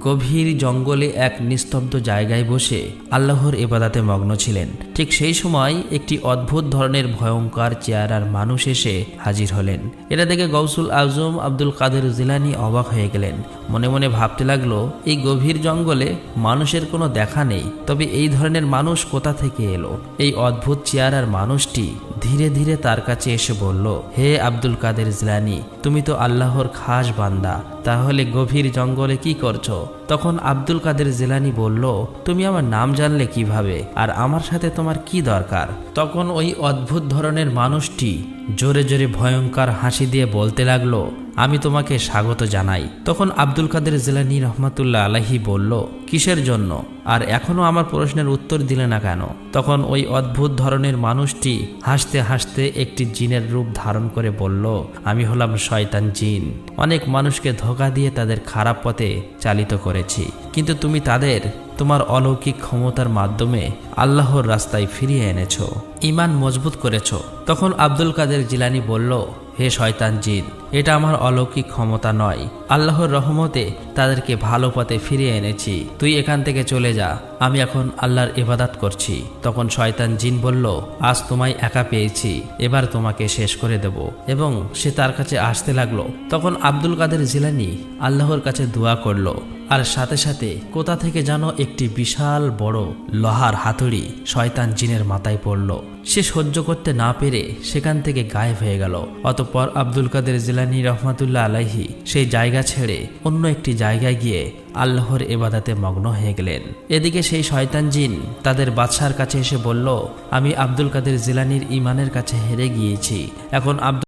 গভীর জঙ্গলে এক নিস্তব্ধ জায়গায় বসে আল্লাহর এবাদাতে মগ্ন ছিলেন। ঠিক সেই সময় একটি অদ্ভুত ধরনের ভয়ঙ্কর চেয়ারার মানুষ এসে হাজির হলেন। এটা দেখে গৌসুল আজম আব্দুল কাদের জিলানি অবাক হয়ে গেলেন। মনে মনে ভাবতে লাগল, এই গভীর জঙ্গলে মানুষের কোনো দেখা নেই। তবে এই ধরনের মানুষ কোথা থেকে এলো? এই অদ্ভুত চেয়ারার মানুষটি ধীরে ধীরে তার কাছে এসে বলল, হে আব্দুল কাদের জিলানি, তুমি তো আল্লাহর খাস বান্দা। তাহলে গভীর জঙ্গলে কি করছ? তখন আব্দুল কাদের জেলানি বলল, তুমি আমার নাম জানলে কীভাবে? আর আমার সাথে তোমার কি দরকার? তখন ওই অদ্ভুত ধরনের মানুষটি জোরে জোরে ভয়ঙ্কর হাসি দিয়ে বলতে লাগল আমি তোমাকে স্বাগত জানাই। তখন আব্দুল কাদের জিলানি রহমাতুল্লাহ আলাহি বলল, কিসের জন্য? আর এখনও আমার প্রশ্নের উত্তর দিলে না কেন? তখন ওই অদ্ভুত ধরনের মানুষটি হাসতে হাসতে একটি জিনের রূপ ধারণ করে বলল, আমি হলাম শয়তান জিন। অনেক মানুষকে ধোকা দিয়ে তাদের খারাপ পথে চালিত করেছি। কিন্তু তুমি তাদের তোমার অলৌকিক ক্ষমতার মাধ্যমে আল্লাহর রাস্তায় ফিরিয়ে এনেছ। ইমান মজবুত করেছ। তখন আব্দুল কাদের জিলানি বলল হে শয়তান জিন এটা আমার অলৌকিক ক্ষমতা নয়। আল্লাহর রহমতে তাদেরকে ভালো পথে ফিরিয়ে এনেছি। তুই এখান থেকে চলে যা, আমি এখন আল্লাহর ইবাদাত করছি। তখন শয়তান জিন বলল, আজ তোমায় একা পেয়েছি, এবার তোমাকে শেষ করে দেব। এবং সে তার কাছে আসতে লাগল। তখন আব্দুল কাদের জিলানি আল্লাহর কাছে দোয়া করল আর সাথে সাথে কোথা থেকে যেন একটি বিশাল বড় লোহার হাতুড়ি শয়তান জিনের মাথায় পড়ল। সে সহ্য করতে না পেরে সেখান থেকে গায়েব হয়ে গেল। অতঃপর আব্দুল কাদের জিলানি রহমাতুল্লাহ আলাইহি সেই জায়গা ছেড়ে অন্য একটি জায়গায় গিয়ে আল্লাহর এবাদাতে মগ্ন হয়ে গেলেন। এদিকে সেই শয়তান জিন তাদের বাদশার কাছে এসে বলল, আমি আব্দুল কাদের জিলানির ইমানের কাছে হেরে গিয়েছি। এখন আব্দুল